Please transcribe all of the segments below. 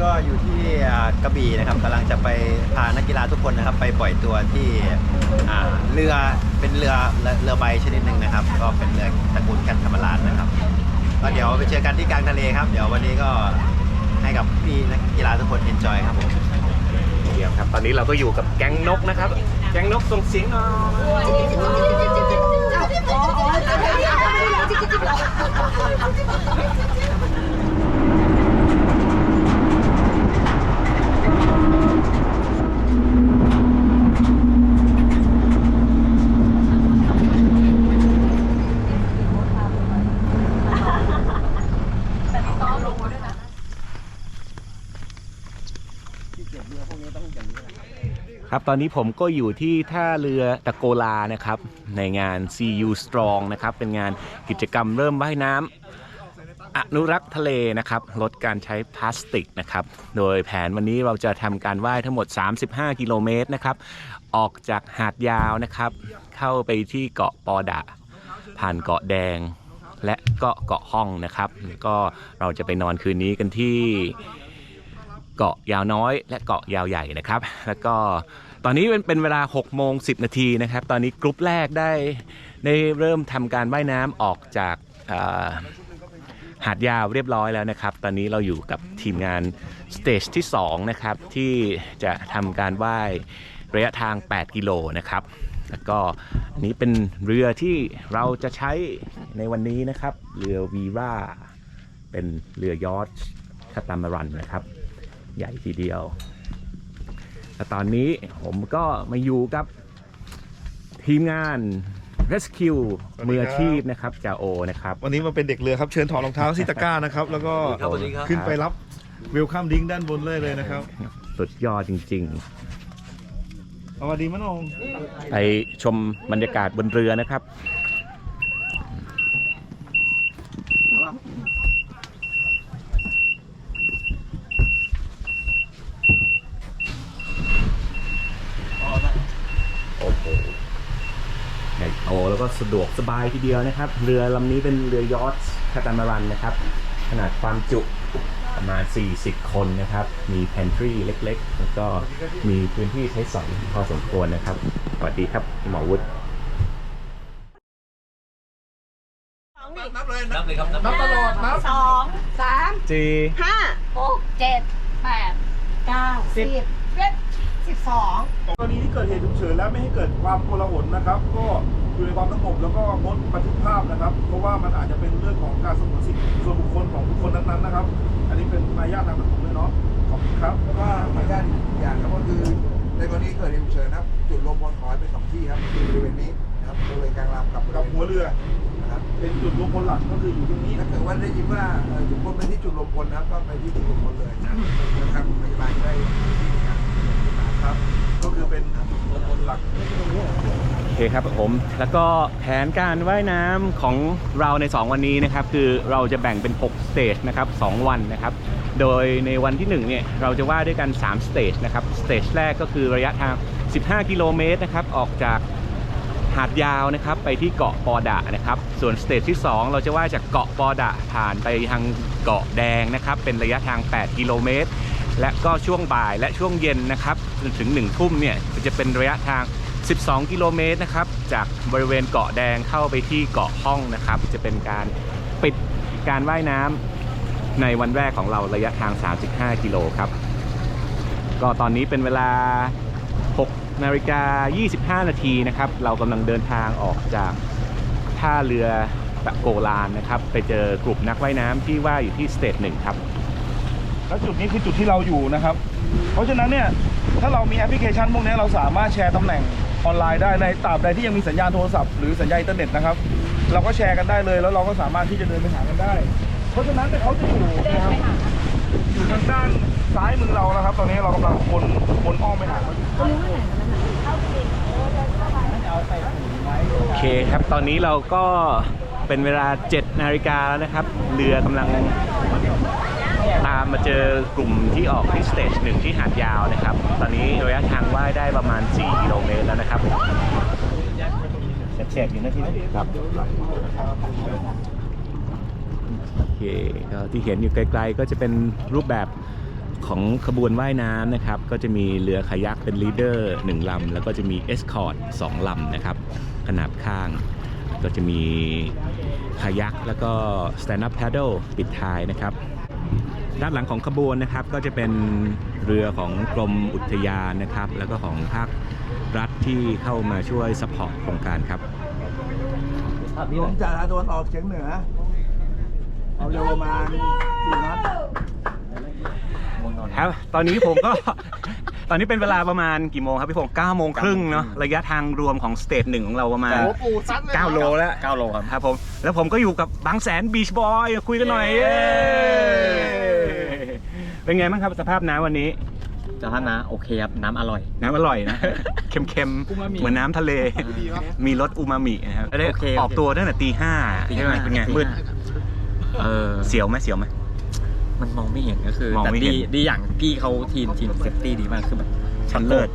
ก็อยู่ที่อ่ากระบี่นะครับกำลังจะไปพานักกีฬาทุกคนนะครับ ไปปล่อยตัวที่อ่าเรือเป็นเรือเรือเรือใบชนิดหนึ่งนะครับ ก็เป็นเรือตระกูลแคทธรรมราชนะครับก็เดี๋ยวไปเจอกันที่กลางทะเลครับ เดี๋ยววันนี้ก็ให้กับพี่นักกีฬาทุกคนเอนจอยครับผมเดี๋ยวครับตอนนี้เราก็อยู่กับแก๊งนกนะครับ แก๊งนกส่งเสียงหน่อย ครับตอนนี้ผมก็อยู่ที่ท่าเรือตะโกลานะครับ ในงาน CU Strong นะครับ เป็นงานกิจกรรมเริ่มว่ายน้ำอนุรักษ์ทะเลนะครับ ลดการใช้พลาสติกนะครับ โดยแผนวันนี้เราจะทำการว่ายทั้งหมด 35 กิโลเมตรนะครับ ออกจากหาดยาวนะครับ เข้าไปที่เกาะปอดะ ผ่านเกาะแดง และก็เกาะห้องนะครับ ก็เราจะไปนอนคืนนี้กันที่ เกาะยาวน้อย และเกาะยาวใหญ่นะครับ แล้วก็ตอนนี้เป็นเป็นเวลา6โมง10 นาทีนะครับ ตอนนี้กรุ๊ปแรกได้ได้เริ่มทำการว่ายน้ำออกจากหาดยาวเรียบร้อยแล้วนะครับ ตอนนี้เราอยู่กับทีมงานสเตจที่2นะครับที่จะทำการว่ายระยะทาง 8 กิโลนะครับ แล้วก็อันนี้เป็นเรือที่เราจะใช้ในวันนี้นะครับ เรือวีราเป็นเรือยอชต์คาตามารันนะครับ ใหญ่ทีเดียวและตอนนี้ผมก็มาอยู่กับทีมงาน Rescue สวัสดีครับ มืออาชีพนะครับจาโอนะครับ วันนี้มาเป็นเด็กเรือครับ เชิญถอดรองเท้าที่ตะกร้านะครับ แล้วก็ครับสวัสดีครับ ขึ้นไปรับเวลคัมดิ้งด้านบนเลยเลยนะครับสุดยอดจริง สวัสดีมะนง ๆ ไปชมบรรยากาศบนเรือนะครับ โอ้โหใหญ่โต แล้วก็สะดวกสบายทีเดียวนะครับ เรือลำนี้เป็นเรือยอชต์คาตามารันนะครับ ขนาดความจุประมาณ 40 คนนะครับ มีแพนทรีเล็กๆ แล้วก็มีพื้นที่ใช้สอยพอสมควรนะครับ สวัสดีครับหมอวุฒินับเลยนับเลยครับนับตลอดนับสองสามจีห้าหกเจ็ดแปดเก้าสิบ เอ็ดสิบสองกรณีที่เกิดเหตุฉุกเฉินแล้วไม่ให้เกิดความโกลาหลนะครับ ก็อยู่ในความสงบแล้วก็งดบันทึกภาพนะครับ เพราะว่ามันอาจจะเป็นเรื่องของการสงวนสิทธิส่วนบุคคลของบุคคลนั้นๆนะครับ อันนี้เป็นมารยาททางสังคมด้วยเนาะขอบคุณครับ แล้วก็มารยาทอีกอย่างครับก็คือในกรณีเกิดเหตุฉุกเฉินนะครับ จุดลงบอลขอให้เป็นสองที่ครับคือบริเวณนี้นะครับบริเวณกลางลำกับกับหัวเรือนะครับเป็นจุดรวมพลหลักก็คืออยู่ตรงนี้ถ้าเกิดว่าได้ยินว่าเอ่อจุดลงไปที่จุดลงพลนะครับก็ไปที่จุดลงพลเลยนะครับพยาบาลจะได้ โอเคครับผม แล้วก็แผนการว่ายน้ำของเราใน 2 วันนี้นะครับ คือเราจะแบ่งเป็น 6 สเตจนะครับ 2 วันนะครับ โดยในวันที่ 1 เนี่ย เราจะว่ายด้วยกัน 3 สเตจนะครับ สเตจแรกก็คือระยะทาง 15 กิโลเมตรนะครับ ออกจากหาดยาวนะครับไปที่เกาะปอดะนะครับ ส่วนสเตจที่ 2 เราจะว่ายจากเกาะปอดะผ่านไปทางเกาะแดงนะครับ เป็นระยะทาง 8 กิโลเมตร และก็ช่วงบ่ายและช่วงเย็นนะครับจนถึง1ทุ่มเนี่ยจะเป็นระยะทาง 12 กิโลเมตรนะครับ จากบริเวณเกาะแดงเข้าไปที่เกาะห้องนะครับ จะเป็นการปิดการว่ายน้ำในวันแรกของเราระยะทาง 35 กิโลครับ ก็ตอนนี้เป็นเวลา 6 นาฬิกา 25 นาทีนะครับ เรากำลังเดินทางออกจากท่าเรือตะโกลานนะครับ ไปเจอกลุ่มนักว่ายน้ำที่ว่ายอยู่ที่สเตจหนึ่งครับ และจุดนี้คือจุดที่เราอยู่นะครับ เพราะฉะนั้นเนี่ยถ้าเรามีแอปพลิเคชันพวกนี้เราสามารถแชร์ตำแหน่งออนไลน์ได้ในตราบใดที่ยังมีสัญญาณโทรศัพท์หรือสัญญาณอินเทอร์เน็ตนะครับ เราก็แชร์กันได้เลย แล้วเราก็สามารถที่จะเดินไปหากันได้ เพราะฉะนั้นเขาจะอยู่นะครับอยู่ทางด้านซ้ายมือเรานะครับ ตอนนี้เรากำลังวนวนอ้อมไปหาเขาอยู่โอเคครับ ตอนนี้เราก็เป็นเวลา 7 นาฬิกาแล้วนะครับ เรือกำลัง มมาเจอกลุ่มที่ออกที่สเตจหนึ่งที่หาดยาวนะครับ ตอนนี้ระยะทางว่ายได้ประมาณ 4 กิโลเมตรแล้วนะครับแฉกๆอยู่นะทีนี้ครับโอเคก็ที่เห็นอยู่ไกลๆก็จะเป็นรูปแบบของขบวนว่ายน้ำนะครับ ก็จะมีเรือคายักเป็นลีดเดอร์หนึ่งลำ แล้วก็จะมีเอสคอร์ดสองลำนะครับ ขนาบข้าง ก็จะมีคายักแล้วก็สแตนด์อัพ a d ด l ปิดท้ายนะครับ ด้านหลังของขบวนนะครับก็จะเป็นเรือของกรมอุทยานนะครับ แล้วก็ของภาครัฐที่เข้ามาช่วยสปอร์ตโครงการครับลมจากทางตะวันออกเฉียงเหนือ เอาเร็วประมาณสี่นัดครับตอนนี้ผมก็ ตอนนี้เป็นเวลาประมาณกี่โมงครับพี่พงศ์9โมงครึ่งเนาะระยะทางรวมของสเตจหนึ่งของเราประมาณ9โลแล้ว9โลครับครับผมแล้วผมก็อยู่กับบางแสนบีชบอยคุยกันหน่อย เย้เป็นไงบ้างครับสภาพน้ำวันนี้สภาพน้ำโอเคครับน้ำอร่อย น้ำอร่อยนะ เค็มๆ เหมือนน้ำทะเล มีรสอูมามินะครับได้โอเคออกตัวตั้งแต่ตีห้าตีใช่ไหมห้าเป็นไงตีมืดห้าเออเสียวไหมเสียวไหม มันมองไม่เห็นก็คือมองแต่ไม่เห็ดีน ดีอย่างพี่เขาทีมทีมเซฟตี้ดีมากคือแบบชั้นเลิศ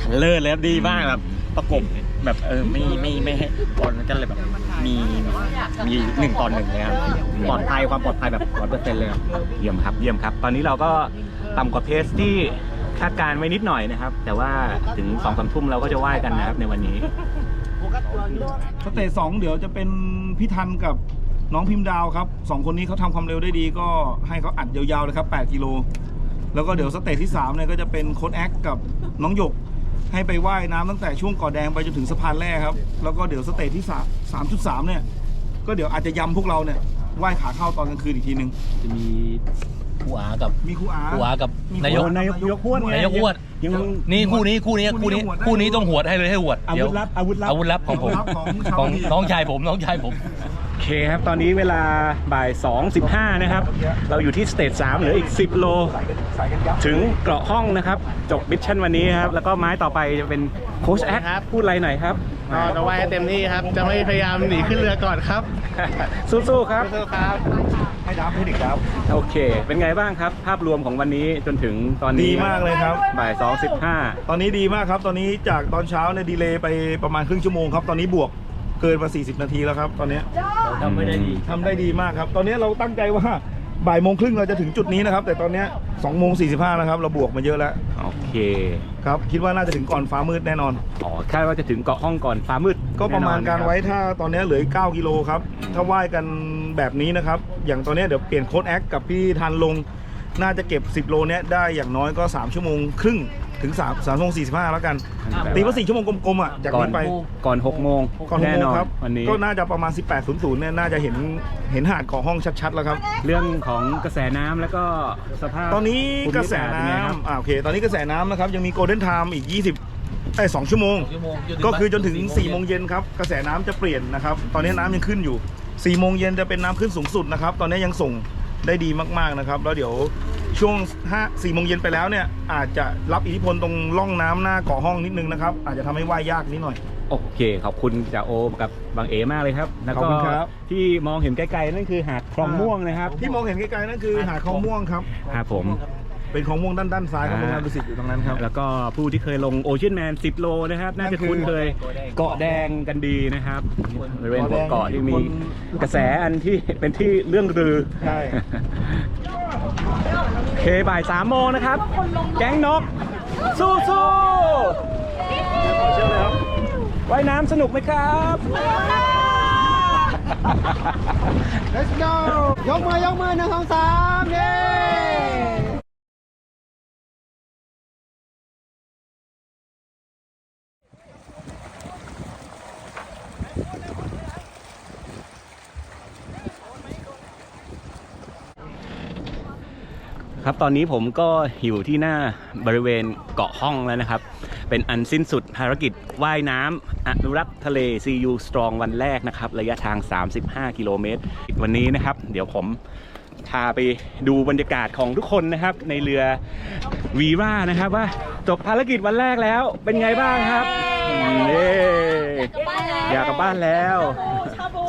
ชั้นเลิศเลยครับดีมากแบบประกบแบบเออไม่ไม่ไม่ให้บอลกันเลยแบบ มีมีหนึ่งต่อหนึ่งเลยครับปลอดภัยความปลอดภัยแบบร้อยเปอร์เซ็นต์เลยครับเยี่ยมครับเยี่ยมครับ ตอนนี้เราก็ต่ำกว่าเพสที่คาดการณ์ไว้นิดหน่อยนะครับ แต่ว่าถึงสองสามทุ่มเราก็จะว่ายกันนะครับในวันนี้สเตจสองเดี๋ยวจะเป็นพี่ทันกับน้องพิมพ์ดาวครับสองคนนี้เขาทำความเร็วได้ดีก็ให้เขาอัดยาวๆเลยครับ 8 กิโล แล้วก็เดี๋ยวสเตจที่3เนี่ยก็จะเป็นโค้ดแอคกับน้องหยก ให้ไปว่ายน้ำตั้งแต่ช่วงก่อแดงไปจนถึงสะพานแรกครับ แล้วก็เดี๋ยวสเตจที่3 3.3เนี่ย ก็เดี๋ยวอาจจะยำพวกเราเนี่ยว่ายขาเข้าตอนกลางคืนอีกทีหนึ่งจะมีครูอากับมีครูอาครูอากับมี นายกครูอนายกนายกพวดไงนายกหวดยังนี่คู่นี้คู่นี้คู่คู่นี้นี้หวดได้คู่นี้ต้องหวดให้เลยให้หวดอาเดี๋วุยวธลับอาวุธลับอาวุธลับของผม อาวุธลับของชาวของบ้านน้องชายผมน้องชายผมโอเคครับ ตอนนี้เวลาบ่าย2.15 นะครับ เราอยู่ที่สเตจ3เหลืออีก 10 โล ถึงเกราะห้องนะครับ จบมิชชั่นวันนี้ครับ แล้วก็ไม้ต่อไปจะเป็นโค้ชแอคพูดอะไรหน่อยครับก็จะว่ายให้เต็มที่ครับ จะไม่พยายามหนีขึ้นเรือก่อนครับ สู้ๆครับ สู้ๆครับ ให้ดับให้เด็กดับโอเค เป็นไงบ้างครับ ภาพรวมของวันนี้จนถึงตอนนี้ดีมากเลยครับ บ่าย2.15 ตอนนี้ดีมากครับ ตอนนี้จากตอนเช้าเนี่ยดีเลย์ไปประมาณครึ่งชั่วโมงครับ ตอนนี้บวก เกินมา 40 นาทีแล้วครับ ตอนเนี้ยทำไม่ได้ดีทำได้ดีมากครับ ตอนนี้เราตั้งใจว่าบ่ายโมงครึ่งเราจะถึงจุดนี้นะครับ แต่ตอนเนี้ย2โมง45นะครับ เราบวกมาเยอะแล้วโอเคครับคิดว่าน่าจะถึงก่อนฟ้ามืดแน่นอน อ๋อคาดว่าจะถึงเกาะห้องก่อนฟ้ามืดก็ประมาณแน่นอนการคบ ไว้ถ้าตอนนี้เหลืออีก9กิโลครับ ถ้าว่ายกันแบบนี้นะครับ อย่างตอนนี้เดี๋ยวเปลี่ยนโค้ดแอคกับพี่ทันลง น่าจะเก็บ 10 โลเนี้ยได้อย่างน้อยก็ 3 ชั่วโมงครึ่ง ถึง3 3ชั่วโมง45 แล้วกัน ตีว่า4ชั่วโมงกลมๆอะจากก่อนนี้ไปก่อน6โมงก่อนหกแน่โมนงอนครับ วันนี้ ก็น่าจะประมาณ 18.00เนี่ยน่าจะเห็นเห็นหาดเกาะห้องชัดๆแล้วครับ เรื่องของกระแสน้ำแล้วก็สภาพตอนนี้ภูมิกระแสอากาศเป็ไงครับน้ำอ่าโอเค ตอนนี้กระแสน้ำนะครับยังมีโกลเด้นไทม์อีก 20ไอ้ย2ชั่วโมงก็คือจนถึง4โมงเย็นครับ กระแสน้ำจะเปลี่ยนนะครับ ตอนนี้น้ำยังขึ้นอยู่4โมงเย็นจะเป็นน้ำขึ้นสูงสุดนะครับ ตอนนี้ยังส่งได้ดีมากๆนะครับ แล้วเดี๋ยว ช่วง5 4โมงเย็นไปแล้วเนี่ย อาจจะรับอิทธิพลตรงร่องน้ำหน้าเกาะห้องนิดนึงนะครับ อาจจะทำให้ว่ายยากนิดหน่อย โอเค ขอบคุณจ่าโอกับบางเอมากเลยครับแล้วขอบก็คุณครับ ที่มองเห็นไกลๆนั่นคือหาดคลองม่วงนะครับที่มองเห็นไกลๆนั่นคือหาดคลองม่วงครับ ครับผม เป็นคลองม่วงด้านด้านซ้ายของโรงแรมดุสิตอยู่ตรงนั้นครับ แล้วก็ผู้ที่เคยลงโอเชียนแมน 10 โลนะครับ น่าจะคุ้นเคยเกาะแดงกันดีนะครับบริเวณหัวเกาะที่มีกระแสอันที่เป็นที่เรื่องรือ ใช่โอ เคบ่ายสามโมงนะครับ แก๊งนก สู้สู้ว่ายน้ำสนุกไหมครับ Let's go ยกมือยกมือหนึ่งสองสามเย้ ครับตอนนี้ผมก็อยู่ที่หน้าบริเวณเกาะห้องแล้วนะครับ เป็นอันสิ้นสุดภารกิจว่ายน้ำอนุรักษ์ทะเล CU Strong วันแรกนะครับ ระยะทาง 35 กิโลเมตร วันนี้นะครับ เดี๋ยวผมพาไปดูบรรยากาศของทุกคนนะครับ ในเรือวีรานะครับ ว่าจบภารกิจวันแรกแล้วเป็นไงบ้างครับเย้อยากกลับบ้านแล้ว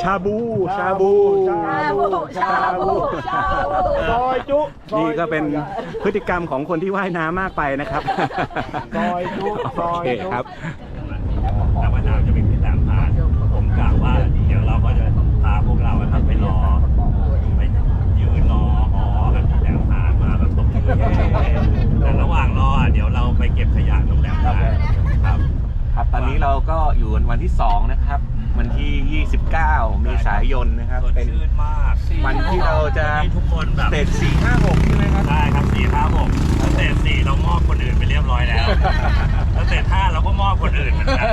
ชาบู ชาบูชาบูชาบูซอยจุซอยจุนี่ก็เป็นพฤติกรรมของคนที่ว่ายน้ำมากไปนะครับซอยจุซอยจุโอเคครับ แต่ว่าน้ำจะไม่ขึ้นตามหาดผมกะว่าเดี๋ยวเราก็จะพาพวกเราอะครับไปรอไปยืนรอหอกันที่แถวหาดมาแบบตกเรือ แต่ระหว่างรออะเดี๋ยวเราไปเก็บขยะโรงแรมได้ครับ ครับตอนนี้เราก็อยู่วันที่ 2 นะครับ วันที่ 29 เมษายนนะครับ สด เป็น ชื่นมาก วันที่เราจะ ให้ทุกคนแบบ สเตจ4 5 6ใช่ไหมครับ ได้ครับสี่ห้าหกสเตจสี่เรามอบคนอื่นไปเรียบร้อยแล้วสเตจห้าเราก็มอบคนอื่นเหมือนกัน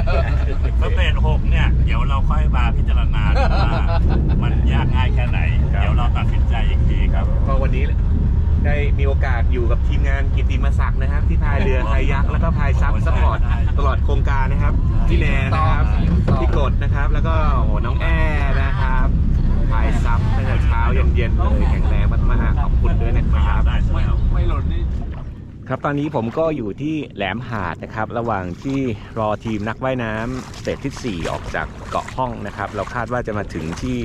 สเตจหกเนี่ยเดี๋ยวเราค่อยมาพิจารณาดูว่ามันยากง่ายแค่ไหนครับเดี๋ยวเราตัดสินใจอีกทีครับก็วันนี้ได้มีโอกาสอยู่กับทีมงานกิตติมศักดิ์นะครับ ที่พายเรือพายยักษ์แล้วก็พายซับสปอร์ตตลอดโครงการนะครับพี่แนนนะครับพี่กดนะครับ แล้วก็โอ้โหน้องแอร์นะครับ พายซับตั้งแต่เช้าเย็นๆเลยแข็งแรงมากๆขอบคุณด้วยนะครับได้ใช่ไหมครับครับตอนนี้ผมก็อยู่ที่แหลมหาดนะครับ ระหว่างที่รอทีมนักว่ายน้ำสเตจที่ 4 ออกจากเกาะห้องนะครับ เราคาดว่าจะมาถึงที่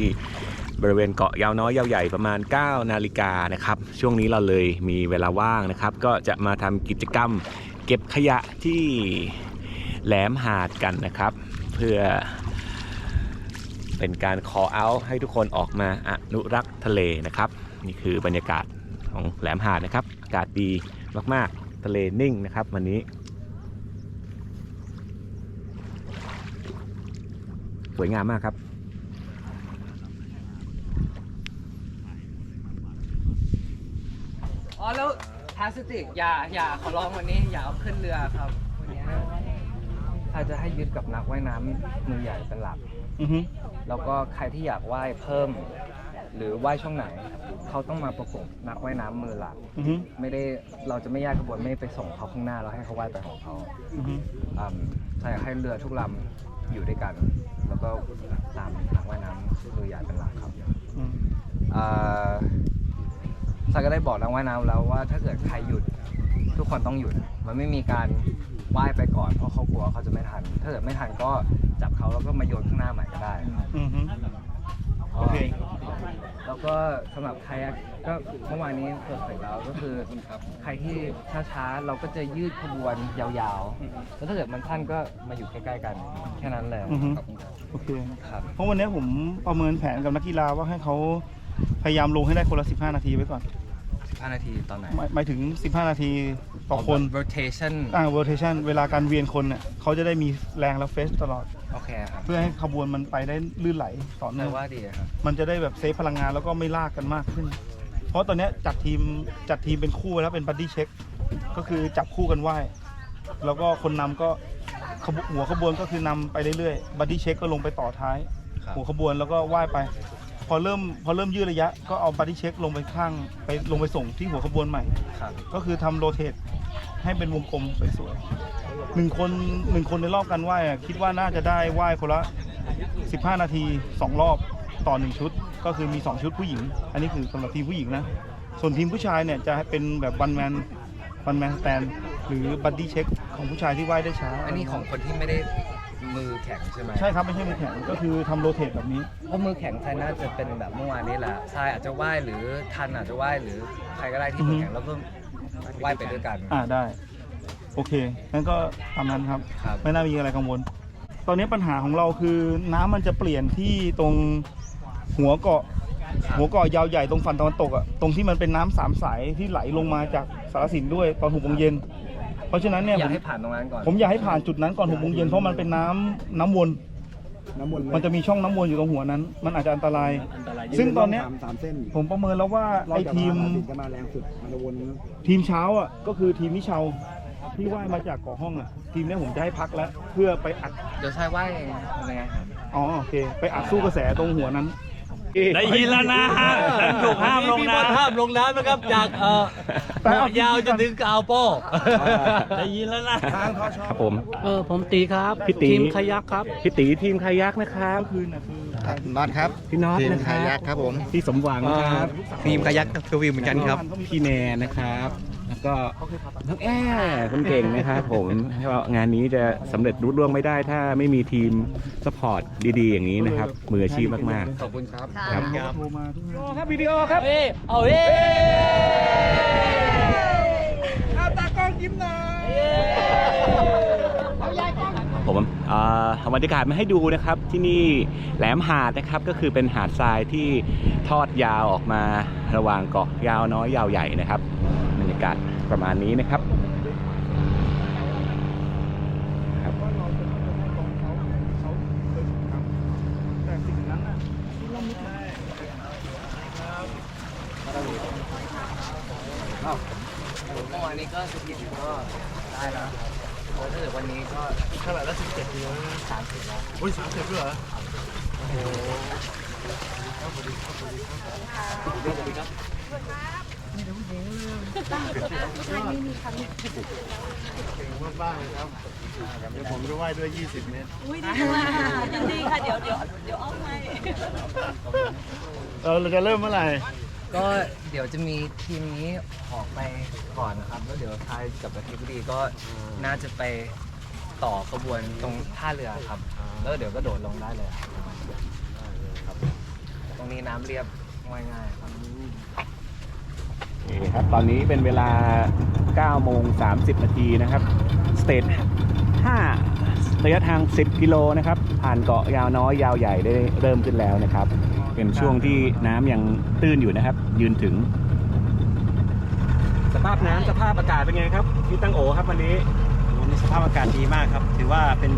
บริเวณเกาะยาวน้อยยาวใหญ่ประมาณ 9 นาฬิกานะครับ ช่วงนี้เราเลยมีเวลาว่างนะครับ ก็จะมาทำกิจกรรม เก็บขยะที่แหลมหาดกันนะครับ เพื่อ เป็นการ call out ให้ทุกคนออกมาอนุรักษ์ทะเลนะครับ นี่คือบรรยากาศของแหลมหาดนะครับ อากาศดีมากๆ ทะเลนิ่งนะครับ วันนี้ สวยงามมากครับอ๋อแล้วพลาสติกอย่าอย่าขอร้องวันนี้อย่าเอาขึ้นเรือครับวันนี้อาจจะให้ยึดกับนักว่ายน้ำมือใหญ่เป็นหลัก อือฮึ แล้วก็ใครที่อยากว่ายเพิ่ม หรือว่ายช่องไหน เขาต้องมาประกบนักว่ายน้ำมือหลัก อือฮึไม่ได้เราจะไม่แยกขบวนไม่ไปส่งเขาข้างหน้าเราให้เขาว่ายไปของเขาอือฮึอืมใช่ให้เรือทุกลำอยู่ด้วยกัน แล้วก็ตามนักว่ายน้ำมือใหญ่เป็นหลักครับ อืมอ่าซายก็ได้บอกนักว่ายน้ำแล้วว่าถ้าเกิดใครหยุดทุกคนต้องหยุด มันไม่มีการ ว่ายไปก่อนเพราะเขากลัวเขาจะไม่ทัน ถ้าเกิดไม่ทันก็จับเขาแล้วก็มาโยนข้างหน้าใหม่ก็ได้อือฮึ โอเค แล้วก็สำหรับใครก็เมื่อวานนี้เปิดเสร็จแล้วก็คือใครที่ช้าๆเราก็จะยืดขบวนยาวๆแล้วถ้าเกิดมันสั้นก็มาอยู่ใกล้ๆกันแค่นั้นเลยอือฮึ โอเค ครับ เพราะวันนี้ผมประเมินแผนกับนักกีฬาว่าให้เขาพยายามลงให้ได้คนละ 15 นาทีไว้ก่อน 15 นาทีตอนไหนหมายหมายถึง 15 นาทีต่อคน rotation อ่า rotation เวลาการเวียนคนเนี่ยเขาจะได้มีแรงและเฟสตลอด โอเคครับเพื่อให้ขบวนมันไปได้ลื่นไหลต่อเนื่แต่องว่าดีครับ มันจะได้แบบเซฟพลังงานแล้วก็ไม่ลากกันมากขึ้น เพราะตอนเนี้ยจัดทีมจัดทีมเป็นคู่ไว้แล้วเป็นบัดดี้เช็ค ก็คือจับคู่กันไหว้แล้วก็คนนำก็ขบหัวขบวนก็คือนำไปเรื่อยๆบัดดี้เช็คก็ลงไปต่อท้าย ครับ หัวขบวนแล้วก็ไหว้ไป พอเริ่มพอเริ่มยืดระยะ ก็เอาบัดดี้เช็คลงไปข้างไปลงไปส่งที่หัวขบวนใหม่ ครับก็คือทำโรเตทให้เป็นวงกลมสวยๆหนึ่งคนหนึ่งคนในรอบการไหว้อะคิดว่าน่าจะได้ไหว้คนละ 15 นาที 2 รอบต่อ 1 ชุด ก็คือมี 2 ชุดผู้หญิง อันนี้คือสำหรับทีมผู้หญิงนะ ส่วนทีมผู้ชายเนี่ยจะเป็นแบบวันแมนวันแมนสแตนหรือบัดดี้เช็คของผู้ชายที่ไหว้ได้ช้า อันนี้ของคนที่ไม่ได้ มือแข็งใช่ไหมใช่ครับไม่ใช่มือแข็งก็คือทำโรเตทแบบนี้ เพราะมือแข็งใครน่าจะเป็นแบบเมื่อวานนี้แหละทรายอาจจะไหว้หรือทันอาจจะไหว้หรือใครก็ได้ที่มือแข็งแล้วก็ไหว้ไปด้วยกัน อ่าได้ โอเคงั้นก็ตามนั้นครับ ครับ ไม่น่ามีอะไรกังวล ตอนนี้ปัญหาของเราคือน้ำมันจะเปลี่ยนที่ตรงหัวเกาะ หัวเกาะยาวใหญ่ตรงฝั่งตะวันตกอะตรงที่มันเป็นน้ำสามสายที่ไหลลงมาจากสารสินด้วยตอนหกโมงเย็น เพราะฉะนั้นเนี่ยอยาผกมให้ผ่านตรงนั้นก่อนผมอยากให้ผ่านจุดนั้นก่อนหกโมงเย็นเพราะมันเป็นน้ำน้ำวนน้ำวนมันจะมีช่องน้ำวนอยู่ตรงหัวนั้น มันอาจจะอันตรายซึ่งตอนเนี้ย สามสามเส้นผมประเมินแล้วว่าเราไอ้จะทีมมาติดจะมาแรงสุดมันจะวนทีมเช้าอะก็คือทีมนิเชาที่ว่ายมาจากเกาะห้องอะ ทีมเนี้ยผมจะให้พักแล้ว เพื่อไปอัดเดี๋ยวทรายไหว้ยังไงครับ อ๋อโอเค ไปอัดสู้กระแสตรงหัวนั้น ได้ยินแล้วนะฮะฉันถูกห้ามลงพี่นะบอลห้ามลงน้ำนะครับ จากเอ่อแต่เอาเกาะยาวจนถึงกาวโป้ได้ยินแล้วนะทางทอชอครับผม เออผมตีครับพี่ตี ทีมขยักครับ พี่ตีทีมคายักนะครับเมื่อคืนน่ะคือน็อตครับพี่น็อตนะครับพี่สมหวังครับทีมขยักทวิวเหมือนกันครับพี่แนนนะครับแล้ว ก็น้องแอ้คนเก่งนะครับผมก็งานนี้จะสำเร็จรุ่ร่วงไม่ได้ถ้าไม่มีทีมสปอร์ตดีๆ อย่างนี้นะครับมืออาชีพมากขอบคุณครับๆครับโทรมาทุกคนครับวิดีโอครับเอ้เอาเอ้ผมเอ่อเอาบรรยากาศมาให้ดูนะครับที่นี่แหลมหาดนะครับก็คือเป็นหาดทรายที่ทอดยาวออกมาระหว่างเกาะยาวน้อยยาวใหญ่นะครับบรรยากาศประมาณนี้นะครับครับว่าเราจะไม่ให้ตรงเขาเขาตึงครับแต่สิ่งนั้นน่ะที่เราไม่ได้เมื่อวานนี้ก็สกิดก็ได้แล้วถ้าเกิดวันนี้ก็เท่าไหร่แล้วสิบ เจ็ดกิโลสามสิบแล้วอุ้ยสามสิบด้วยเหรอยังดีค่ะ เดี๋ยวเดี๋ยวเดี๋ยวเอาให้เออเราจะเริ่มเมื่อไหร่ ก็เดี๋ยวจะมีทีมนี้ออกไปก่อนนะครับ แล้วเดี๋ยวทายกับประเทศบุรีก็น่าจะไปต่อขบวนตรงท่าเรือครับ แล้วเดี๋ยวก็โดดลงได้เลยครับ ตรงนี้น้ำเรียบง่ายๆครับโอ เคครับ ตอนนี้เป็นเวลา9โมง30นาทีนะครับ สเตจ5ระยะทาง 10 กิโลนะครับ ผ่านเกาะยาวน้อยยาวใหญ่ได้เริ่มขึ้นแล้วนะครับ เป็นช่วงที่น้ำยังตื้นอยู่นะครับ ยืนถึง สภาพน้ำสภาพอากาศเป็นไงครับพี่ตั้งโอครับวันนี้วันนี้สภาพอากาศดีมากครับ ถือว่าเป็น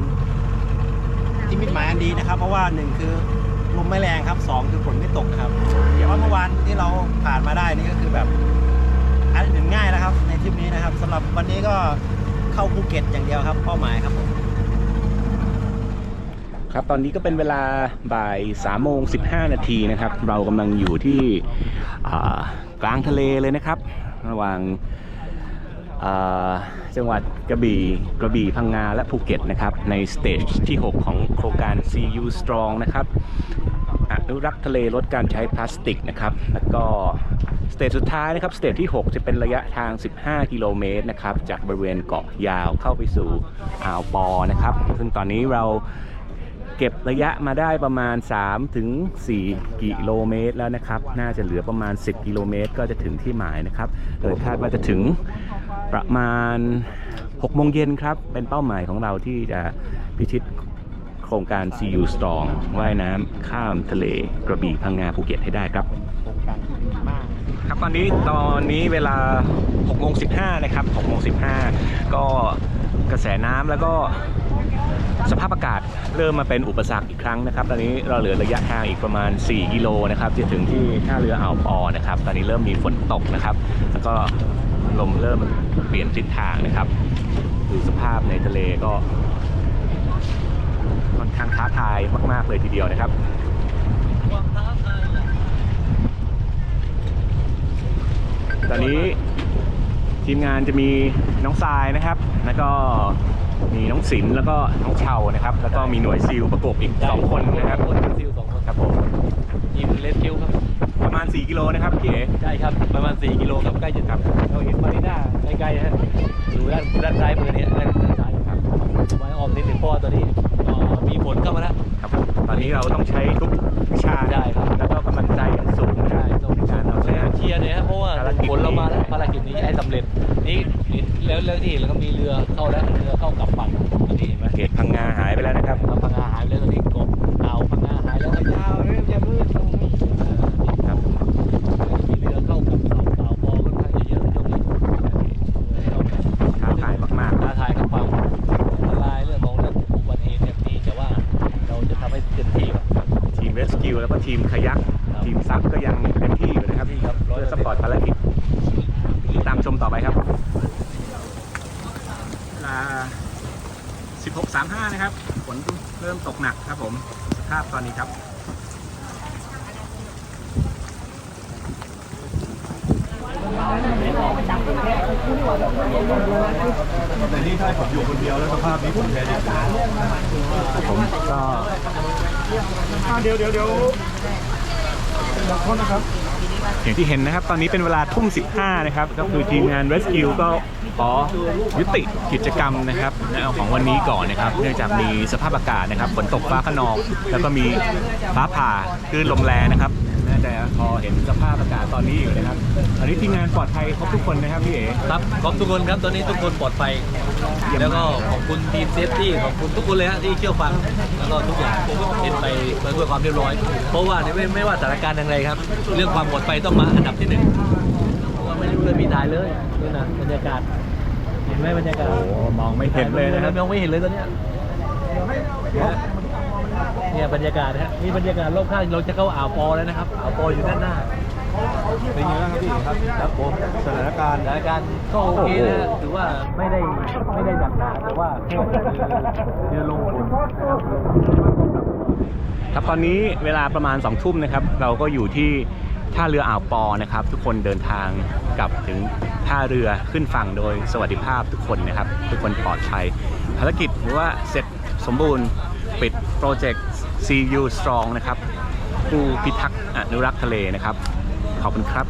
ที่มิตหมายอันดีนะครับ เพราะว่าหนึ่งคือ ลมไม่แรงครับสองคือฝนไม่ตกครับอย่างว่าเมื่อวานที่เราผ่านมาได้นี่ก็คือแบบอันหนึ่งง่ายแล้วครับ ในทริปนี้นะครับสำหรับวันนี้ก็เข้าภูเก็ตอย่างเดียวครับเป้าหมายครับผมครับตอนนี้ก็เป็นเวลาบ่าย3โมง15นาทีนะครับ เรากำลังอยู่ที่กลางทะเลเลยนะครับ ระหว่างา จังหวัดกระบี่กระบี่พังงาและภูเก็ตนะครับในสเตจที่ 6 ของโครงการ CU Strong นะครับอนุรักษ์ทะเลลดการใช้พลาสติกนะครับแล้วก็สเตจสุดท้ายนะครับสเตจที่ 6 จะเป็นระยะทาง 15 กิโลเมตรนะครับจากบริเวณเกาะยาวเข้าไปสู่อ่าวปอนะครับ ซึ่งตอนนี้เราเก็บระยะมาได้ประมาณ 3 ถึง 4 กิโลเมตรแล้วนะครับ น่าจะเหลือประมาณ 10 กิโลเมตร ก็จะถึงที่หมายนะครับ โดยคาดว่าจะถึง ประมาณ6โมงเย็นครับ เป็นเป้าหมายของเราที่จะพิชิตโครงการ CU Strong ว่ายน้ำข้ามทะเลกระบี่พังงาภูเก็ตให้ได้ครับครับตอนนี้ตอนนี้เวลา6โมง15นะครับ6โมง15 ก็กระแสน้ำแล้วก็สภาพอากาศเริ่มมาเป็นอุปสรรคอีกครั้งนะครับ ตอนนี้เราเหลือระยะทางอีกประมาณ 4 กิโลนะครับจะถึงที่ท่าเรืออ่าวปอนะครับ ตอนนี้เริ่มมีฝนตกนะครับ แล้วก็ ลมเริ่มเปลี่ยนทิศทางนะครับดูสภาพในทะเลก็ค่อนข้างท้าทายมากๆเลยทีเดียวนะครับตอนนี้ทีมงานจะมีน้องทรายนะครับ แล้วก็มีน้องศิลป์แล้วก็น้องเชานะครับ แล้วก็มีหน่วยซิลประกบอีก2คนนะครับซิลสองคนครับผมยิมเลสคิวครับ ประมาณ 4 กิโลนะครับพี่เอ๋ใช่ครับ ประมาณ 4 กิโลครับใกล้จะครับเราเห็นมาริน่าใกล้ๆฮะอยู่ด้านด้านซ้ายมือเนี่ยด้านซ้ายครับไว้ออมนิดหนึ่งเพราะว่อตอนนี้เอ่อมีฝนเข้ามาแล้วครับผมตอนนี้เราต้องใช้ทุกวิชาใช่ครับแล้วก็กำลังใจอย่างสูงนะคใช่รับต้องในการเอาชนะเชียร์เนี่ยฮะเพราะว่าภารกิจฝนเรามาแล้วภารกิจนี้ให้สำเร็จนี่นี่แล้วแล้วที่เห็นแล้วก็มีเรือเข้าแล้วเรือเข้ากลับฝั่งอันนี้เห็นไหมเกตพังงา 16.35 นะครับ ฝนเริ่มตกหนักครับผม สภาพตอนนี้ครับแต่นี่ถ้าผมอยู่คนเดียวแล้วสภาพนี้ผมแค่เดียวผมก็เดี๋ยวเดี๋ยวเดี๋ยวขอโทษนะครับอย่างที่เห็นนะครับ ตอนนี้เป็นเวลาทุ่ม 15 นะครับ ก็คือทีมงาน Rescue ก็ขอ ยุติกิจกรรมนะครับของวันนี้ก่อนนะครับ เนื่องจากมีสภาพอากาศนะครับฝนตกฟ้าขนอง แล้วก็มีฟ้าผ่าคลื่นลมแรงนะครับน่พอเห็นสภาพอากาศตอนนี้อยู่นะครับตอนนี้ทีมงานปลอดภัยครบทุกคนนะครับพี่เอ๋ครับขอบทุกคนครับตอนนี้ทุกคนปลอดภัยแล้วก็ขอบคุณทีมเซฟตี้ขอบคุณทุกคนเลยฮะที่เชื่อฟังแล้วก็ทุกอย่างเป็นไปเพื่อความเรียบร้อย เพราะว่าไม่ไม่ว่าสถานการณ์อย่างไรครับ เรื่องความปลอดภัยต้องมาอันดับที่หนึ่งเพราะว่าไม่เลยมีถ่ายเลยนี่นะบรรยากาศ เห็นไหมบรรยากาศโอ้มองไม่เห็นเลยนะครับมองไม่เห็นเลยตอนเนี้ยเนี่ยเนี่ยบรรยากาศนะฮะนี่บรรยากาศรอบข้างเราจะเข้าอ่าวปอแล้วนะครับอ่าวปออยู่ด้านหน้า เป็นยังไงบ้างครับพี่ครับครับผมสถานการณ์สถานการณ์ก็โอเคนะฮะถือว่าไม่ได้ไม่ได้หนักหนาแต่ว่าแค่เรือลงฝนนะครับครับตอนนี้เวลาประมาณ2องทุ่มนะครับ เราก็อยู่ที่ ท่าเรืออ่าวปอนะครับ ทุกคนเดินทางกลับถึงท่าเรือขึ้นฝั่งโดยสวัสดิภาพทุกคนนะครับ ทุกคนปลอดภัย ภารกิจหรือว่าเสร็จสมบูรณ์ปิดโปรเจกต์ CU Strong นะครับ ผู้พิทักษ์อนุรักษ์ทะเลนะครับ ขอบคุณครับ